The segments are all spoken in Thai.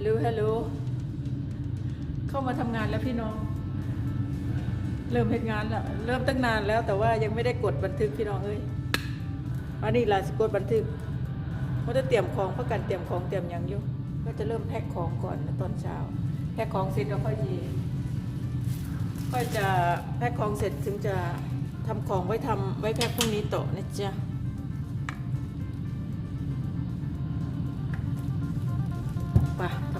ลโหลฮัลโหลเข้ามาทำงานแล้วพี่น้อง เริ่มเฮ็ดงานแล้วเริ่มตั้งนานแล้ว แต่ว่ายังไม่ได้กดบันทึกพี่น้องเอ้ยอันนี้ล่ะสิกดบันทึกเขาจะเตรียมของเพราะกันเตรียมของเตรียมหยังอยู่ก็จะเริ่มแพ็คของก่อนตอนเช้าแพ็คของเสร็จแล้วค่อยยีค่อยจะแพ็คของเสร็จถึงจะทำของไว้ทำไว้แพ็คพรุ่งนี้โตะนะจ๊ะไปท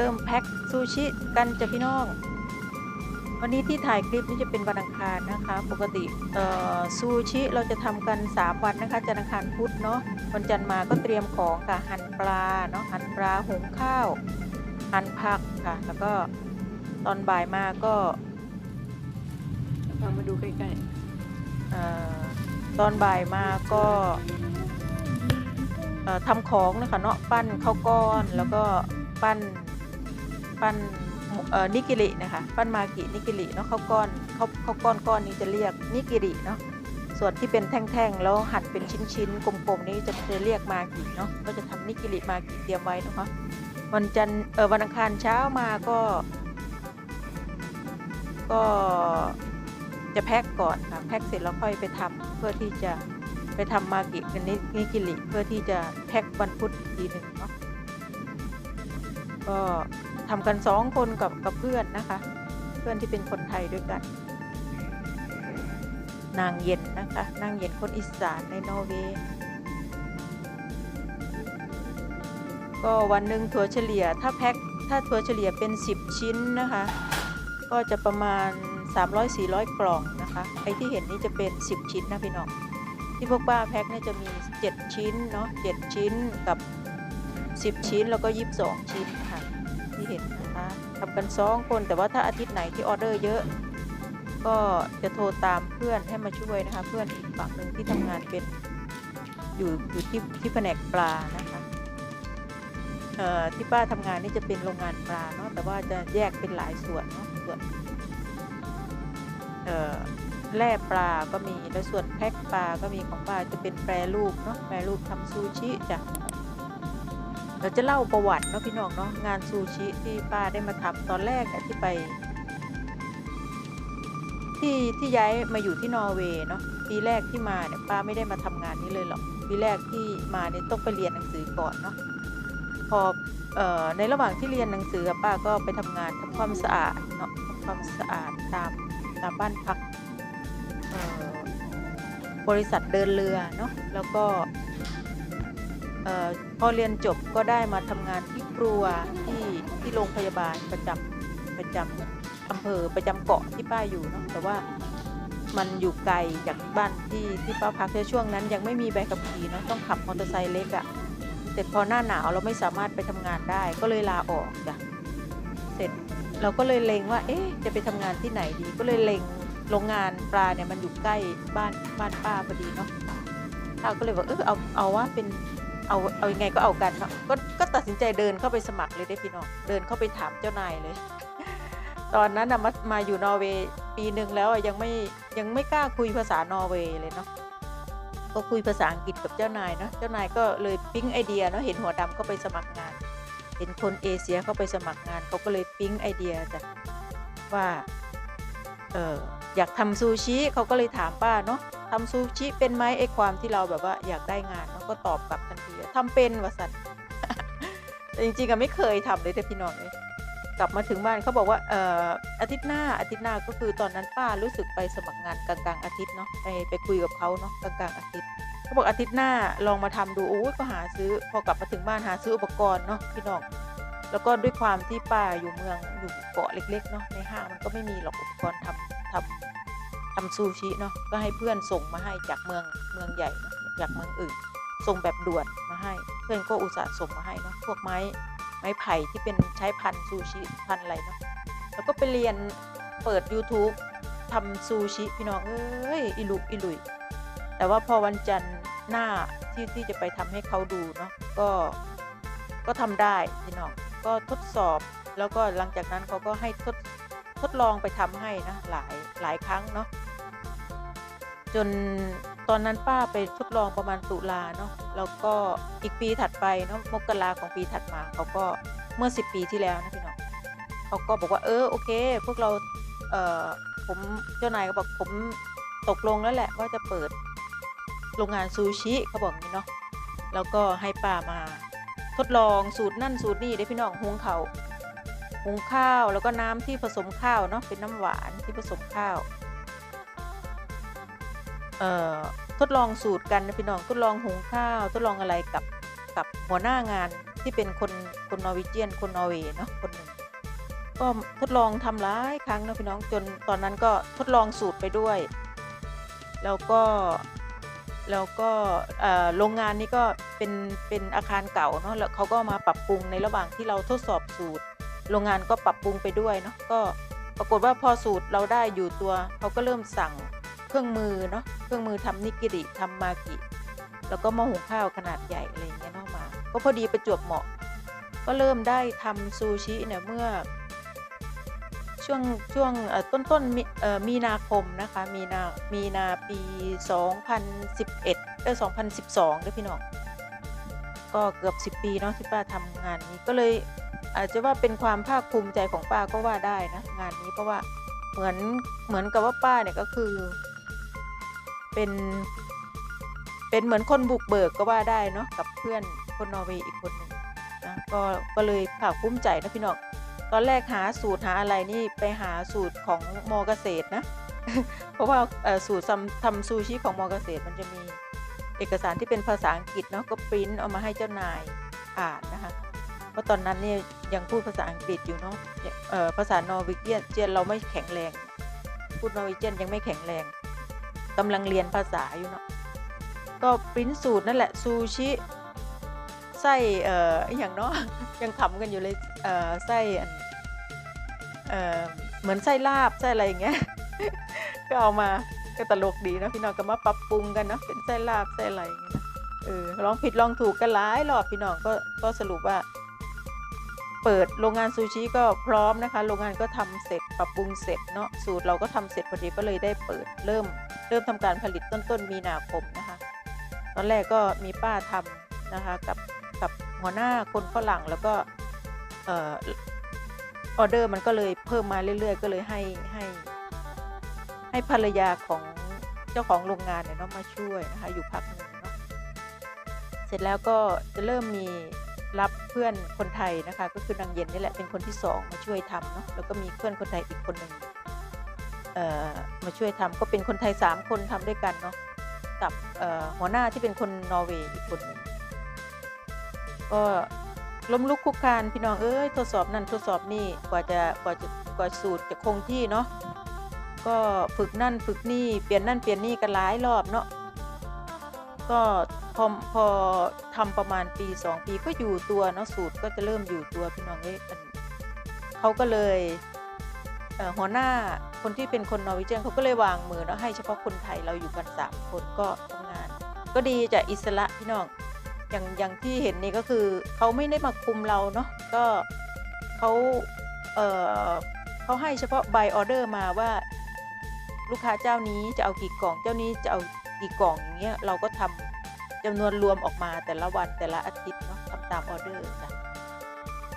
เริ่มแพ็คซูชิกันจ้ะพี่น้อง วันนี้ที่ถ่ายคลิปนี่จะเป็นวันอังคารนะคะ ปกติเอ่อซูชิเราจะทำกัน 3 วันนะคะจันทร์อังคารพุธเนาะวันจันทร์มาก็เตรียมของค่ะหั่นปลาเนาะหั่นปลาหุงข้าวหั่นผักค่ะ แล้วก็ตอนบ่ายมาก็พามาดูใกล้ๆเอ่อตอนบ่ายมาก็เอ่อทำของนะคะเนาะปั้นข้าวก้อนแล้วก็ปั้น ปั้นนิกิรินะคะปั้นมากินิกิริเนาะข้าวก้อนข้าวข้าวก้อนก้อนนี้จะเรียกนิกิริเนาะส่วนที่เป็นแท่งๆแล้วหั่นเป็นชิ้นๆกลมๆนี้จะเรียกมากิเนาะก็จะทำนิกิริมากิเตรียมไว้นะคะวันจันทร์เออวันอังคารเช้ามาก็ ก็จะแพ็คก่อนค่ะแพ็คเสร็จแล้วค่อยไปทำเพื่อที่จะไปทำมากิกันนินิกิริเพื่อที่จะแพ็ควันพุธอีกทีหนึ่ง ก็ทำกันสองคนกับกับเพื่อนนะคะ เพื่อนที่เป็นคนไทยด้วยกัน นางเย็นนะคะ นางเย็นคนอีสานในนอร์เวย์ก็วันหนึ่งถั่วเฉลี่ยถ้าแพ็คถ้าถั่วเฉลี่ยเป็น 10 ชิ้นนะคะ ก็จะประมาณ 300-400 กล่องนะคะไอที่เห็นนี่จะเป็น 10 ชิ้นนะพี่น้องที่พวกป้าแพ็คเนี่ยจะมี 7 ชิ้นเนาะ7ชิ้นกับ 10 ชิ้นแล้วก็ 22 ชิ้น ที่เห็นนะคะทำกันสองคนแต่ว่าถ้าอาทิตย์ไหนที่ออเดอร์เยอะ ก็จะโทรตามเพื่อนให้มาช่วยนะคะ เพื่อนอีกฝั่งหนึ่งที่ทำงานเป็นอยู่อยู่ที่ที่แผนกปลานะคะเอ่อที่ป้าทำงานนี่จะเป็นโรงงานปลาเนาะแต่ว่าจะแยกเป็นหลายส่วนเนาะส่วนเอ่อแล่ปลาก็มีแล้วส่วนแพ็คปลาก็มีของป้าจะเป็นแปรรูปเนาะแปรรูปทำซูชิจ้ะ เราจะเล่าประวัติเนาะพี่น้องเนาะงานซูชิที่ป้าได้มาทำตอนแรกอะที่ไป ที่ที่ย้ายมาอยู่ที่นอร์เวย์เนาะปีแรกที่มาเนี่ยป้าไม่ได้มาทำงานนี้เลยหรอกปีแรกที่มาเนี่ยต้องไปเรียนหนังสือก่อนเนาะพอเอ่อในระหว่างที่เรียนหนังสือป้าก็ไปทำงานทำความสะอาดเนาะทำความสะอาดตามตามบ้านพักบริษัทเดินเรือเนาะแล้วก็ พอเรียนจบก็ได้มาทำงานที่ครัวที่ที่โรงพยาบาลประจำประจำอำเภอประจำเกาะที่ป้าอยู่เนาะแต่ว่ามันอยู่ไกลจากบ้านที่ที่ป้าพักในช่วงนั้น ยังไม่มีใบขับขี่เนาะต้องขับมอเตอร์ไซค์เล็กอะเสร็จพอหน้าหนาวเราไม่สามารถไปทำงานได้ ก็เลยลาออกจ้ะเสร็จเราก็เลยเล็งว่า เอ๊ะจะไปทำงานที่ไหนดี ก็เลยเล็งโรงงานปลาเนี่ยมันอยู่ใกล้บ้านบ้านป้าพอดีเนาะเราก็เลยบอกเออเอาเอาว่าเป็น เอาเอายังไงก็เอากันเนาะก็ก็ตัดสินใจเดินเข้าไปสมัครเลยได้พี่น้องเดินเข้าไปถามเจ้านายเลย ตอนนั้นนะมามาอยู่นอร์เวย์ปีหนึ่งแล้วยังไม่ยังไม่กล้าคุยภาษานอร์เวย์เลยเนาะก็คุยภาษาอังกฤษกับเจ้านายเนาะเจ้านายก็เลยปิ๊งไอเดียเนาะเห็นหัวดำก็ไปสมัครงาน เห็นคนเอเชียเข้าไปสมัครงานเขาก็เลยปิ๊งไอเดียจ้ะว่าเออ อยากทำซูชิเขาก็เลยถามป้าเนาะทำซูชิเป็นไหมไอ้ความที่เราแบบว่าอยากได้งานเนาก็ตอบกลับทันทีว่าทำเป็นวะสันแต่จริงๆอะไม่เคยทำเลยแต่พี่น้องเลยกลับมาถึงบ้านเขาบอกว่าเอ่ออาทิตย์หน้าอาทิตย์หน้าก็คือตอนนั้นป้ารู้สึกไปสมัครงานกลางๆอาทิตย์เนาะไปไปคุยกับเขาเนาะกลางๆอาทิตย์เขาบอกอาทิตย์หน้าลองมาทำดูโอ้ยก็หาซื้อ พอกลับมาถึงบ้านหาซื้ออุปกรณ์เนาะพี่น้องแล้วก็ด้วยความที่ป้าอยู่เมืองอยู่เกาะเล็กๆเนาะในห้างมันก็ไม่มีหรอกอุปกรณ์ทำทำ ทำซูชิเนาะก็ให้เพื่อนส่งมาให้จากเมืองเมืองใหญ่เนาะจากเมืองอื่น ส่งแบบด่วนมาให้ เพื่อนก็อุตส่าห์ส่งมาให้เนาะพวกไม้ไม้ไผ่ที่เป็นใช้พันซูชิพันอะไรเนาะแล้วก็ไปเรียนเปิด YouTube ทำซูชิพี่น้องเอ้ยอิลุอิลุยแต่ว่าพอวันจันทร์หน้าที่ที่จะไปทำให้เขาดูเนาะก็ก็ทำได้พี่น้องก็ทดสอบแล้วก็หลังจากนั้นเขาก็ให้ทดทดลองไปทำให้นะหลายหลายครั้งเนาะ จนตอนนั้นป้าไปทดลองประมาณตุลาเนาะแล้วก็อีกปีถัดไปเนาะมกราของปีถัดมาเขาก็เมื่อ 10 ปีที่แล้วนะพี่น้องเขาก็บอกว่าเออโอเค พวกเราเออผมเจ้านายก็บอกผมตกลงแล้วแหละว่าจะเปิดโรงงานซูชิเขาบอกนี้เนาะแล้วก็ให้ป้ามาทดลองสูตรนั่นสูตรนี่ได้พี่น้องหุงเขาวหุงข้าวแล้วก็น้ำที่ผสมข้าวเนาะเป็นน้ำหวานที่ผสมข้าว ทดลองสูตรกันนะพี่น้องทดลองหุงข้าว ทดลองอะไรกับกับหัวหน้างานที่เป็นคนคนนอร์วีเจียน คนนอร์เวย์เนาะคนหนึ่งก็ทดลองทำหลายครั้งนะพี่น้องจนตอนนั้นก็ทดลองสูตรไปด้วย แล้วก็แล้วก็โรงงานนี้ก็เป็นเป็นอาคารเก่าเนาะแล้วเขาก็มาปรับปรุงในระหว่างที่เราทดสอบสูตร โรงงานก็ปรับปรุงไปด้วยเนาะก็ปรากฏว่าพอสูตรเราได้อยู่ตัวเขาก็เริ่มสั่ง เครื่องมือเนาะเครื่องมือทำนิกิริทำมากิ แล้วก็หม้อหุงข้าวขนาดใหญ่อะไรเงี้ยเนาะมา ก็พอดีประจวบเหมาะ ก็เริ่มได้ทำซูชิเนี่ยเมื่อ ช่วงช่วงต้นต้นมีนาคมนะคะมีนามีนาปี 2011เอ้2012ด้วยพี่น้องก็เกือบ 10 ปีเนาะที่ป้าทำงานนี้ก็เลยอาจจะว่าเป็นความภาคภูมิใจของป้าก็ว่าได้นะงานนี้เพราะว่าเหมือนเหมือนกับว่าป้าเนี่ยก็คือ เป็นเป็นเหมือนคนบุกเบิกก็ว่าได้เนาะกับเพื่อนคนนอร์เวย์อีกคนหนึ่งนะก็ก็เลยภาคภูมิใจนะพี่น้องตอนแรกหาสูตรหาอะไรนี่ไปหาสูตรของมอเกษตรนะ เพราะว่าสูตรทำทำซูชิของมอเกษตรมันจะมีเอกสารที่เป็นภาษาอังกฤษเนาะก็ปริ้นเอามาให้เจ้านายอ่านนะคะเพราะตอนนั้นเนี่ยยังพูดภาษาอังกฤษอยู่เนาะภาษานอร์เวยนเจียนเราไม่แข็งแรง พูดนอร์เวเจียนยังไม่แข็งแรง กำลังเรียนภาษาอยู่เนาะก็ปริ้นสูตรนั่นแหละซูชิไส้เอ่ออย่างเนาะยังขำกันอยู่เลยเอ่อไส้อันเอ่อเหมือนไส้ลาบไส้อะไรอย่างเงี้ยก็เอามาก็ตลกดีนะพี่น้องก็มาปรับปรุงกันนะเป็นไส้ลาบไส้อะไรอย่างเงี้ยเออลองผิดลองถูกกันหลายรอบพี่น้องก็ก็สรุปว่า เปิดโรงงานซูชิก็พร้อมนะคะ โรงงานก็ทำเสร็จ ปรับปรุงเสร็จเนาะสูตรเราก็ทำเสร็จพอดีก็เลยได้เปิดเริ่ม เริ่มทำการผลิตต้นต้นมีนาคมนะคะ ตอนแรกก็มีป้าทำนะคะกับกับหัวหน้าคนฝรั่งแล้วก็ออเดอร์มันก็เลยเพิ่มมาเรื่อย ๆ ก็เลยให้ให้ให้ภรรยาของเจ้าของโรงงานเนี่ยเนาะมาช่วยนะคะอยู่พักหนึงเนาะเสร็จแล้วก็จะเริ่มมี รับเพื่อนคนไทยนะคะ ก็คือนางเย็นนี่แหละเป็นคนที่สองมาช่วยทำเนาะแล้วก็มีเพื่อนคนไทยอีกคนหนึ่งมาช่วยทำก็เป็นคนไทยสามคนทำด้วยกันเนาะกับหัวหน้าที่เป็นคนนอร์เวย์อีกคนหนึ่งก็ล้มลุกคุกคานพี่น้องเอ้ยทดสอบนั่นทดสอบนี่กว่าจะกว่าจะกว่าสูตรจะคงที่เนาะก็ฝึกนั่นฝึกนี่เปลี่ยนนั่นเปลี่ยนนี่กันหลายรอบเนาะก็ อพอทำประมาณปีสองปีก็อยู่ตัวเนาะสูตรก็จะเริ่มอยู่ตัวพี่น้องเอ้ยเขาก็เลยเหัวหน้าคนที่เป็นคนนอร์วีเจียนเขาก็เลยวางมือเนาะให้เฉพาะคนไทยเราอยู่กันสามคนก็ทำงาน ก็ดีจากอิสระพี่น้องอย่างอย่างที่เห็นนี่ก็คือเขาไม่ได้มาคุมเราเนาะก็เขาเออเขาให้เฉพาะใบออเดอร์มาว่าลูกค้าเจ้านี้จะเอากี่กล่องเจ้านี้จะเอากี่กล่องอย่างเงี้ยเราก็ทำ จำนวนรวมออกมาแต่ละวันแต่ละอาทิตย์เนาะทำตามออเดอร์จ้ะ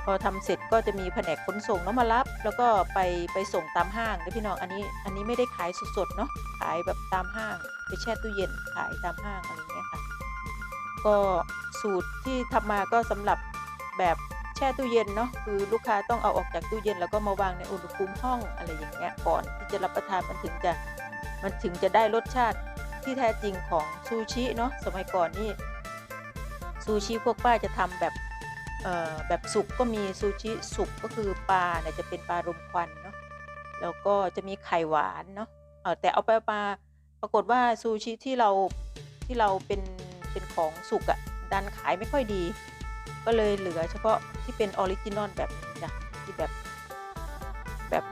พอทำเสร็จก็จะมีแผนกขนส่งเนาะมารับ แล้วก็ไปไปส่งตามห้างนะพี่น้องอันนี้อันนี้ไม่ได้ขายสดๆเนาะขายแบบตามห้าง ไปแช่ตู้เย็นขายตามห้างอะไรเงี้ยค่ะ ก็สูตรที่ทำมาก็สำหรับแบบแช่ตู้เย็นเนาะคือลูกค้าต้องเอาออกจากตู้เย็น แล้วก็มาวางในอุณหภูมิห้องอะไรอย่างเงี้ยก่อนที่จะรับประทานมันถึงจะมันถึงจะได้รสชาติ ที่แท้จริงของซูชิเนาะสมัยก่อนนี่ซูชิพวกป้าจะทำแบบแบบสุกก็มีซูชิสุกก็คือปลาเนี่ยจะเป็นปลารมควันเนาะแล้วก็จะมีไข่หวานเนาะเออแต่เอาไปเอามาปรากฏว่าซูชิที่เราที่เราเป็นเป็นของสุกอะดันขายไม่ค่อยดี ก็เลยเหลือเฉพาะที่เป็นออริจินอลแบบนี้จ้ะที่แบบแบบ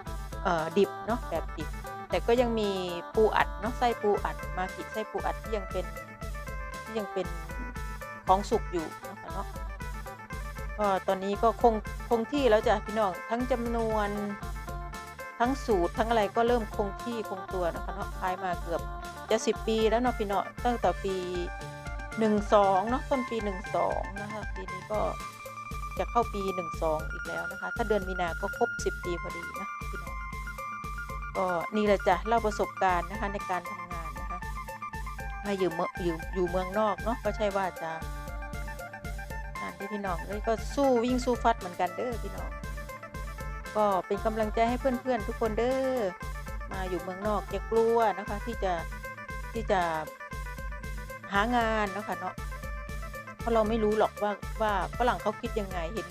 ดิบเนาะแบบดิบ แต่ก็ยังมีปูอัดเนาะไส้ปูอัดมากิไส้ปูอัดที่ยังเป็นที่ยังเป็นของสุกอยู่นะคะเนาะก็ตอนนี้ก็คงคงที่แล้วจ้ะพี่น้องทั้งจำนวนทั้งสูตรทั้งอะไรก็เริ่มคงที่คงตัวนะคะเนาะขายมาเกือบจะสิบปีแล้วเนาะพี่เนาะตั้งแต่ปีหนึ่งสองเนาะต้นปีหนึ่งสองนะคะปีนี้ก็จะเข้าปีหนึ่งสองอีกแล้วนะคะ ถ้าเดือนมีนาก็ครบสิบปีพอดีนะพี่น้อง ก็นี่แหละจ้ะเล่าประสบการณ์นะคะในการทำงานนะคะมาอยู่เมืองอยู่อยู่เมืองนอกเนาะก็ใช่ว่าจะงานที่พี่น้องเลยก็สู้วิ่งสู้ฟัดเหมือนกันเด้อพี่น้องก็เป็นกำลังใจให้เพื่อนๆทุกคนเด้อมาอยู่เมืองนอกอย่ากลัวนะคะที่จะที่จะหางานนะคะเนาะเพราะเราไม่รู้หรอกว่าว่าฝรั่งเขาคิดยังไงเห็น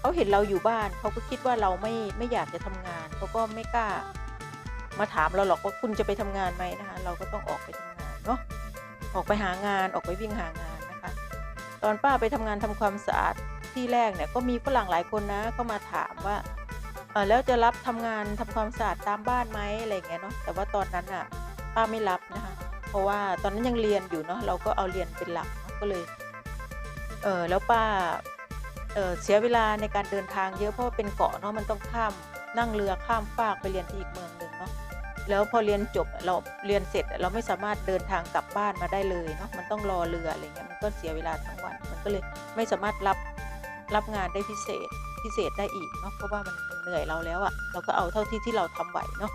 เขาเห็นเราอยู่บ้านเขาก็คิดว่าเราไม่ไม่อยากจะทำงานเขาก็ไม่กล้า มาถามเราหรอกว่าคุณจะไปทำงานไหมนะคะ เราก็ต้องออกไปทำงานเนาะออกไปหางานออกไปวิ่งหางานนะคะ ตอนป้าไปทำงานทำความสะอาดที่แรกเนี่ยก็มีฝรั่งหลายคนนะเข้ามาถามว่าเออแล้วจะรับทำงานทำความสะอาดตามบ้านไหมอะไรเงี้ยเนาะแต่ว่าตอนนั้นอะป้าไม่รับนะคะ เพราะว่าตอนนั้นยังเรียนอยู่เนาะเราก็เอาเรียนเป็นหลักนะก็เลยเออแล้วป้าเออเสียเวลาในการเดินทางเยอะเพราะว่าเป็นเกาะเนาะมันต้องข้าม นั่งเรือข้ามฟากไปเรียนที่อีกเมืองหนึ่งเนาะแล้วพอเรียนจบเราเรียนเสร็จเราไม่สามารถเดินทางกลับบ้านมาได้เลยเนาะมันต้องรอเรืออะไรเงี้ยมันก็เสียเวลาทั้งวัน มันก็เลยไม่สามารถรับรับงานได้พิเศษพิเศษได้อีกเนาะเพราะว่ามันเหนื่อยเราแล้วอะ่ะเราก็เอาเท่าที่ที่เราทำไหวเนาะ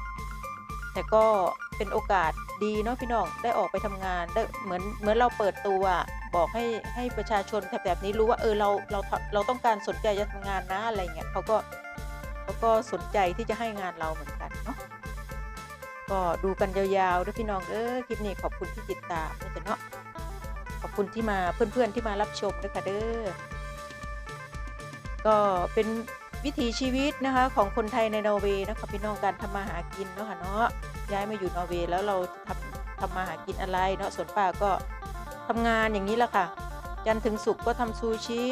แต่ก็เป็นโอกาสดีเนาะพี่น้องได้ออกไปทำงานได้เหมือนเหมือนเราเปิดตัวบอกให้ให้ประชาชนแถบๆนี้รู้ว่าเออเราเราเราต้องการสนใจจะทำงานนะอะไรเงี้ยเขาก็ เขาก็สนใจที่จะให้งานเราเหมือนกันเนาะก็ดูกันยาวๆด้วยพี่น้องเออคลิปนี้ขอบคุณที่ติดตามนะจ๊ะเนาะขอบคุณที่มาเพื่อนๆที่มารับชมด้วยค่ะเด้อก็เป็นวิถีชีวิตนะคะของคนไทยในนอร์เวย์นะคะพี่น้องการทำมาหากินเนาะค่ะเนาะย้ายมาอยู่นอร์เวย์แล้วเราทำทำมาหากินอะไรเนาะส่วนป้าก็ทำงานอย่างนี้แหละค่ะ จันทร์ถึงศุกร์ก็ทำซูชิ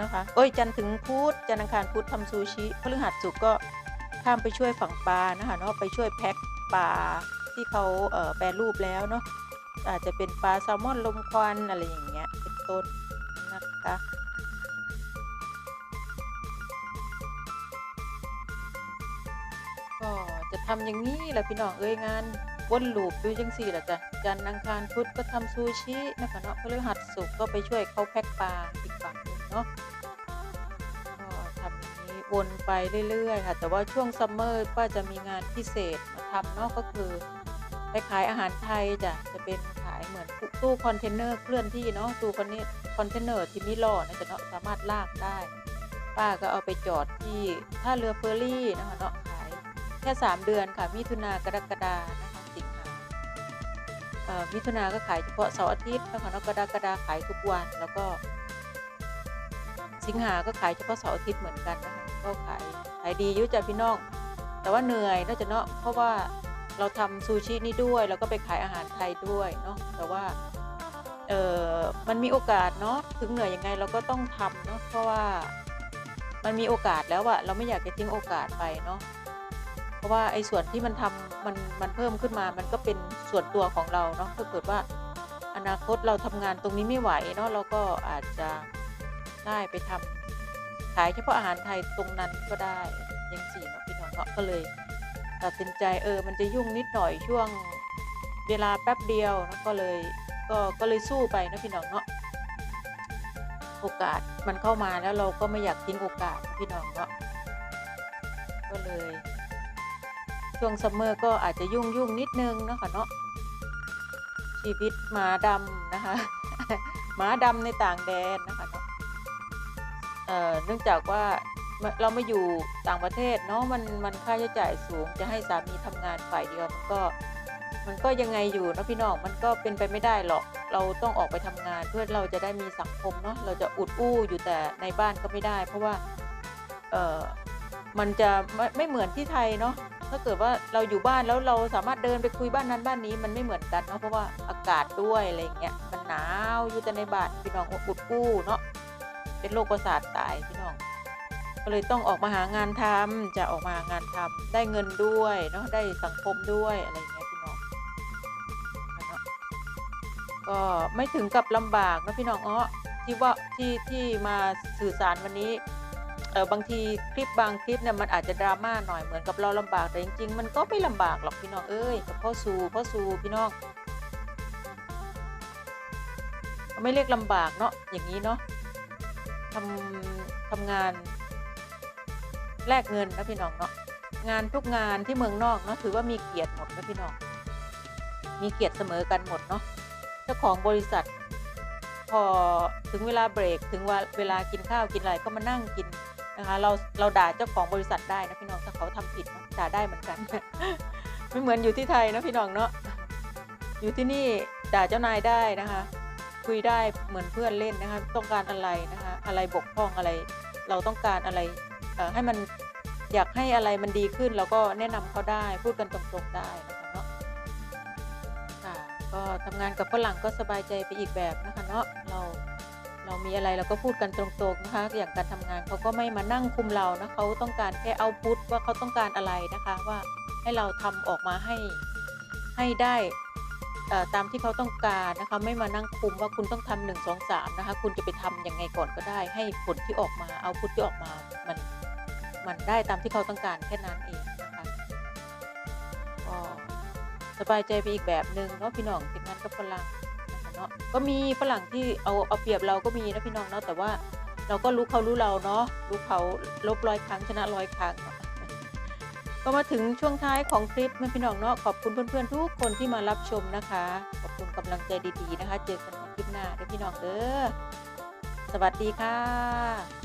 นะคะเอ้ยจันถึงพุธจันทร์อังคารพุธทำซูชิพฤหัสศุกก็ข้ามไปช่วยฝั่งปลานะคะเนาะไปช่วยแพ็คปลาที่เขาเแปรรูปแล้วเนาะอาจจะเป็นปลาแซลมอนลมควันอะไรอย่างเงี้ยเป็นต้นนะคะก็จะทำอย่างนี้แหละพี่น้องเอ้ยงานวนลูปดูจังสี่แหละจ้ะจันทร์อังคารพุธก็ทำซูชินะคะเนาะพฤหัสศุกก็ไปช่วยเขาแพ็คปลา เนาะก็ทำอย่างนี้วนไปเรื่อยๆค่ะ แต่ว่าช่วงซัมเมอร์ก็จะมีงานพิเศษมาทำเนาะก็คือไปขายอาหารไทยจ้ะจะเป็นขายเหมือนตู้คอนเทนเนอร์เคลื่อนที่เนาะตู้คอนเทนเนอร์ที่มีล้อนะจ๊ะเนาะสามารถลากได้ ป้าก็เอาไปจอดที่ท่าเรือเฟอร์รี่นะคะเนาะขายแค่ 3 เดือนค่ะมิถุนากรกฎานะคะสิงหาเอ่อมิถุนาก็ขายเฉพาะเสาร์อาทิตย์นะคะเนาะกรกฎาขายทุกวันแล้วก็ สิงหาก็ขายเฉพาะเสาร์อาทิตย์เหมือนกันนะคะก็ขายขายดียุ่จ้ะพี่น้อง แต่ว่าเหนื่อยน่าจะเนาะเพราะว่าเราทำซูชินี่ด้วย แล้วก็ไปขายอาหารไทยด้วยเนาะแต่ว่าเออมันมีโอกาสเนาะถึงเหนื่อยยังไงเราก็ต้องทำเนาะเพราะว่ามันมีโอกาสแล้วอะเราไม่อยากจะทิ้งโอกาสไปเนาะเพราะว่าไอ้ส่วนที่มันทำมันมันเพิ่มขึ้นมา มันก็เป็นส่วนตัวของเราเนาะถ้าเกิดว่าอนาคตเราทำงานตรงนี้ไม่ไหวเนาะเราก็อาจจะ ได้ไปทำขายเฉพาะอาหารไทยตรงนั้นก็ได้ยังสี่เนาะพี่น้องเนาะก็เลย ตัดสินใจเออมันจะยุ่งนิดหน่อยช่วงเวลาแป๊บเดียวนะก็เลยก็ก็เลยสู้ไปนะพี่น้องเนาะโอกาสมันเข้ามาแล้วเราก็ไม่อยากทิ้งโอกาสพี่น้องเนาะก็เลย ช่วงซัมเมอร์ก็อาจจะยุ่งยุ่งนิดนึงเนาะค่ะเนาะชีวิตหมาดำนะคะหมาดำในต่างแดนนะคะเนาะ เนื่องจากว่าเราไม่อยู่ต่างประเทศเนาะมันมันค่าใช้จ่ายสูงจะให้สามีทำงานฝ่ายเดียวมันก็มันก็ยังไงอยู่นะพี่น้องมันก็เป็นไปไม่ได้หรอกเราต้องออกไปทำงานเพื่อเราจะได้มีสังคมเนาะเราจะอุดอู้อยู่แต่ในบ้านก็ไม่ได้ เพราะว่าเออมันจะไม่ไม่เหมือนที่ไทยเนาะถ้าเกิดว่าเราอยู่บ้านแล้วเราสามารถเดินไปคุยบ้านนั้นบ้านนี้มันไม่เหมือนกันเนาะเพราะว่าอากาศด้วยอะไรเงี้ยมันหนาวอยู่แต่ในบ้านพี่น้องอุดอู้เนาะ เป็นโรคประสาทตายพี่น้อง ก็เลยต้องออกมาหางานทำจะออกมาหางานทำได้เงินด้วยเนาะได้สังคมด้วยอะไรอย่างเงี้ยพี่น้องนะก็ไม่ถึงกับลำบากนะพี่น้องอ้อที่ว่าที่ที่มาสื่อสารวันนี้เออบางทีคลิปบางคลิปเนี่ยมันอาจจะดราม่าหน่อยเหมือนกับเราลำบากแต่จริง ๆ มันก็ไม่ลำบากหรอกพี่น้องเอ้ยกับพ่อสู่พ่อสู่พี่น้องไม่เรียกลำบากเนาะอย่างนี้เนาะ ทำทำงานแลกเงินนะพี่น้องเนาะงานทุกงานที่เมืองนอกเนาะถือว่ามีเกียรติหมดนะพี่น้อง มีเกียรติเสมอกันหมดเนาะเจ้าของบริษัท พอถึงเวลาเบรกถึงว่าเวลากินข้าวกินอะไรก็มานั่งกินนะคะเราเราด่าเจ้าของบริษัทได้นะพี่น้องถ้าเขาทำผิดนะด่าได้เหมือนกันไม่เหมือนอยู่ที่ไทยนะพี่น้องเนาะอยู่ที่นี่ด่าเจ้านายได้นะคะ คุยได้เหมือนเพื่อนเล่นนะคะต้องการอะไรนะคะอะไรบกพร่องอะไร เราต้องการอะไรให้มันอยากให้อะไรมันดีขึ้นเราก็แนะนำเขาได้พูดกันตรงๆได้นะคะเนาะค่ะก็ทำงานกับฝรั่งก็สบายใจไปอีกแบบนะคะเนาะเราเรามีอะไรเราก็พูดกันตรงๆนะคะอย่างการทำงานเขาก็ไม่มานั่งคุมเรานะเขาต้องการแค่เอาพุทว่าเขาต้องการอะไรนะคะว่าให้เราทำออกมาให้ให้ได้ ตามที่เขาต้องการนะคะไม่มานั่งคุมว่าคุณต้องทำหนึ่งสองสามนะคะ คุณจะไปทำยังไงก่อนก็ได้ ให้ผลที่ออกมาเอาพุทที่ออกมามันมันได้ตามที่เขาต้องการแค่นั้นเองนะคะก็สบายใจไปอีกแบบหนึ่งเนาะพี่น้องทีมงานกับฝรั่งนะคะเนาะก็มีฝรั่งที่เอาเอาเปรียบเราก็มีนะพี่น้องเนาะแต่ว่าเราก็รู้เขารู้เราเนาะรู้เขาลบร้อยครั้งชนะร้อยครั้งเก็มาถึงช่วงท้ายของคลิปนะพี่น้องเนาะขอบคุณเพื่อนๆทุกคนที่มารับชมนะคะ ขอบคุณกำลังใจดีๆนะคะ เจอกันในคลิปหน้าเด้อพี่น้องเด้อสวัสดีค่ะ